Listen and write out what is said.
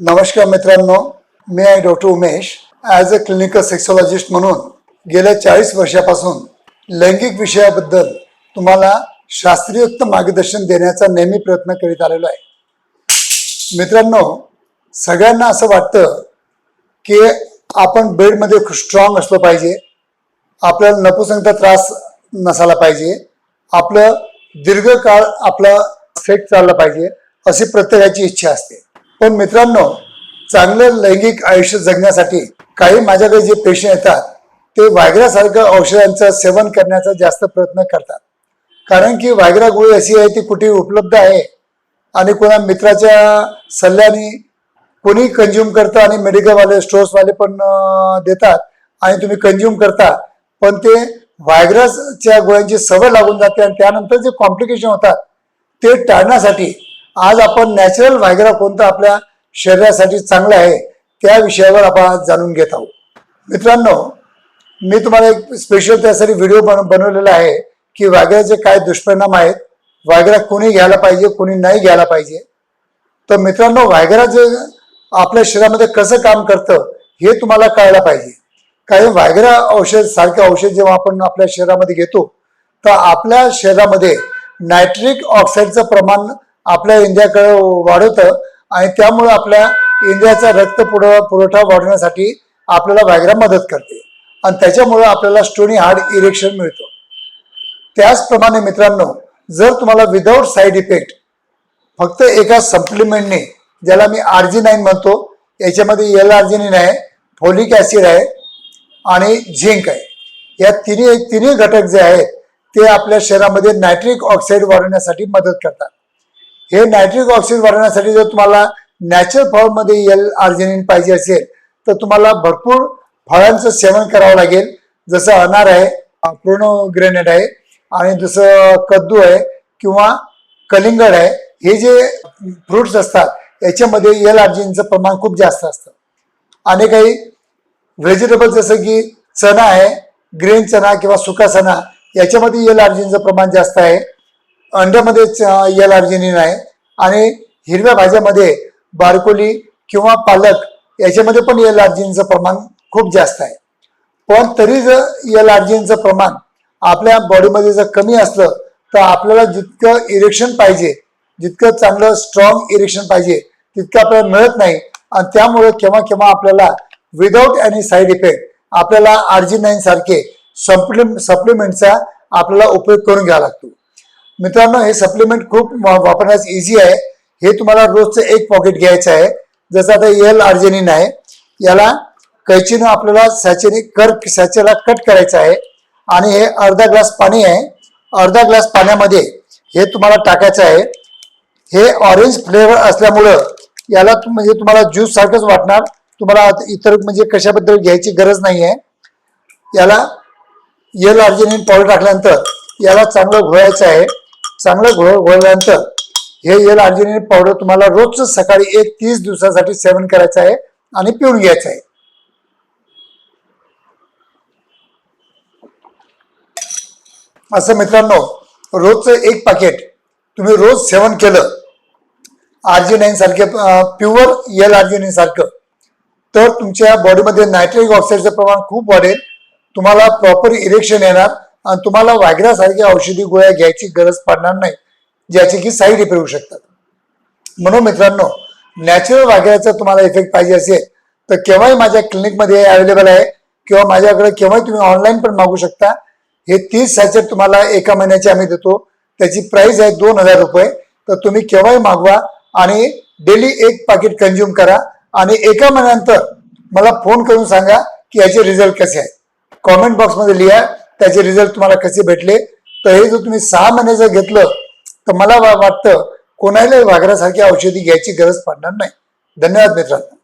नमस्कार मित्रांनो मी आहे doctor Umesh. As a clinical sexologist म्हणून गेल्या चाळीस वर्षापासून लैंगिक विषयाबद्दल तुम्हाला शास्त्रीयुक्त मार्गदर्शन देण्याचा नेहमी प्रयत्न करीत आलेलो आहे. मित्रांनो सगळ्यांना असं वाटतं की आपण बेडमध्ये स्ट्रॉंग असलं पाहिजे. आपल्याला नपुसंगता त्रास नसायला पाहिजे. आपलं दीर्घकाळ आपलं सेट चाललं पाहिजे अशी प्रत्येकाची इच्छा असते. पण मित्रांनो चांगलं लैंगिक आयुष्य जगण्यासाठी काही माझ्याकडे जे पेशंट येतात ते व्हायग्रासारखं औषधांचं सेवन करण्याचा जास्त प्रयत्न करतात. कारण की वायग्रा गोळी अशी आहे ती कुठे उपलब्ध आहे आणि कोणा मित्राच्या सल्ल्याने कोणी कंझ्युम करतं आणि मेडिकलवाले स्टोर्सवाले पण देतात आणि तुम्ही कंझ्युम करता. पण ते व्हायग्रसच्या गोळ्यांची सवय लागून जाते आणि त्यानंतर जे कॉम्प्लिकेशन होतात ते टाळण्यासाठी आज आपण नॅचरल व्हायग्रा कोणतं आपल्या शरीरासाठी चांगलं आहे त्या विषयावर आपण आज जाणून घेत आहोत. मित्रांनो मी तुम्हाला एक स्पेशल त्यासाठी व्हिडिओ बन बनवलेला आहे की व्हायग्राचे काय दुष्परिणाम आहेत व्हायग्रा कोणी घ्यायला पाहिजे कोणी नाही घ्यायला पाहिजे. तर मित्रांनो व्हायग्रा जे आपल्या शरीरामध्ये कसं काम करतं हे तुम्हाला कळायला पाहिजे. काही व्हायग्रा औषध सारखे औषध जेव्हा आपण आपल्या शरीरामध्ये घेतो तर आपल्या शरीरामध्ये नायट्रिक ऑक्साईडचं प्रमाण आपल्या इंडियाकडे वाढवतं आणि त्यामुळे आपल्या इंडियाचा रक्त पुरव पुरवठा वाढवण्यासाठी आपल्याला व्हायग्रा मदत करते. आणि त्याच्यामुळे आपल्याला स्टोनी हार्ड इरेक्शन मिळतं. त्याचप्रमाणे मित्रांनो जर तुम्हाला विदाऊट साईड इफेक्ट फक्त एका सप्लिमेंटने ज्याला मी आर्जी नाईन म्हणतो याच्यामध्ये एल आर्जिनिन आहे फोलिक ॲसिड आहे आणि झिंक आहे. या तिन्ही तिन्ही घटक जे आहेत ते आपल्या शरीरामध्ये नायट्रिक ऑक्साईड वाढवण्यासाठी मदत करतात. हे नायट्रिक ऑक्साईड वाढवण्यासाठी जर तुम्हाला नॅचरल फॉर्ममध्ये एल आर्जिनिन पाहिजे असेल तर तुम्हाला भरपूर फळांचं सेवन करावं लागेल. जसं अनार आहे प्रोनोग्रेनेट आहे आणि जसं कद्दू आहे किंवा कलिंगड आहे हे जे फ्रुट्स असतात याच्यामध्ये एल आर्जिनचं प्रमाण खूप जास्त असतं. आणि काही व्हेजिटेबल जसं की चणा आहे ग्रीन चणा किंवा सुका चणा याच्यामध्ये एल आर्जिनचं प्रमाण जास्त आहे. अंड्यामध्ये एल आर्जिनिन आहे. आणि हिरव्या भाज्यामध्ये बारकोली किंवा पालक याच्यामध्ये पण एल आर्जिनचं प्रमाण खूप जास्त आहे. पण तरी जर एल आर्जिनचं प्रमाण आपल्या बॉडीमध्ये जर कमी असलं तर आपल्याला जितकं इरेक्शन पाहिजे जितकं चांगलं स्ट्रॉंग इरेक्शन पाहिजे तितकं आपल्याला मिळत नाही. आणि त्यामुळे केव्हा केव्हा आपल्याला विदाऊट एनी साईड इफेक्ट आपल्याला आर्जिनाईन सारखे सप्लिम सप्लिमेंटचा आपल्याला उपयोग करून घ्यावा लागतो. मित्रांनो हे सप्लिमेंट खूप वापरण्यास इझी आहे. हे तुम्हाला रोजचं एक पॉकेट घ्यायचं आहे. जसं आता एल आर्जेनिन आहे. याला कैचीनं आपल्याला सॅचेने कर सॅचेला कट करायचं आहे. आणि हे अर्धा ग्लास पाणी आहे. अर्धा ग्लास पाण्यामध्ये हे तुम्हाला टाकायचं आहे. हे ऑरेंज फ्लेवर असल्यामुळं याला म्हणजे तुम्हाला ज्यूस सारखंच वाटणार. तुम्हाला आता इतर म्हणजे कशाबद्दल घ्यायची गरज नाही आहे याला एल आर्जेनिन पावडर टाकल्यानंतर याला चांगलं घोळायचं आहे. चांगलं घोळ घोळल्यानंतर हे एल अर्जिनिन पावडर तुम्हाला रोज सकाळी एक तीस दिवसासाठी सेवन करायचं आहे आणि पिऊन घ्यायचं आहे. असं मित्रांनो रोजचं एक पाकिट तुम्ही रोज सेवन केलं आर्जिनाईन सारखे प्युअर एल आर्जिनाईन सारखं तर तुमच्या बॉडीमध्ये नायट्रिक ऑक्साईडचं प्रमाण खूप वाढेल तुम्हाला प्रॉपर इरेक्शन येणार आणि तुम्हाला व्हायग्रासारख्या औषधी गोळ्या घ्यायची गरज पडणार नाही ज्याचे की साईड इफेक्ट होऊ शकतात. म्हणून मित्रांनो नॅचरल वाघ्याचा तुम्हाला इफेक्ट पाहिजे असेल तर केव्हाही माझ्या क्लिनिकमध्ये अवेलेबल आहे किंवा माझ्याकडे केव्हाही तुम्ही ऑनलाईन पण मागू शकता. हे तीस सॅचेट तुम्हाला एका महिन्याचे आम्ही देतो. त्याची प्राइस आहे दोन हजार रुपये. तर तुम्ही केव्हाही मागवा आणि डेली एक पाकिट कंझ्युम करा. आणि एका महिन्यानंतर मला फोन करून सांगा की याचे रिझल्ट कसे आहेत कॉमेंट बॉक्समध्ये लिहा. त्याचे रिझल्ट तुम्हाला कसे भेटले? तर हे जर तुम्ही सहा महिने जर घेतलं तर मला वाटतं कोणालाही वाघरासारखी औषधी घ्यायची गरज पडणार नाही. धन्यवाद मित्रांनो.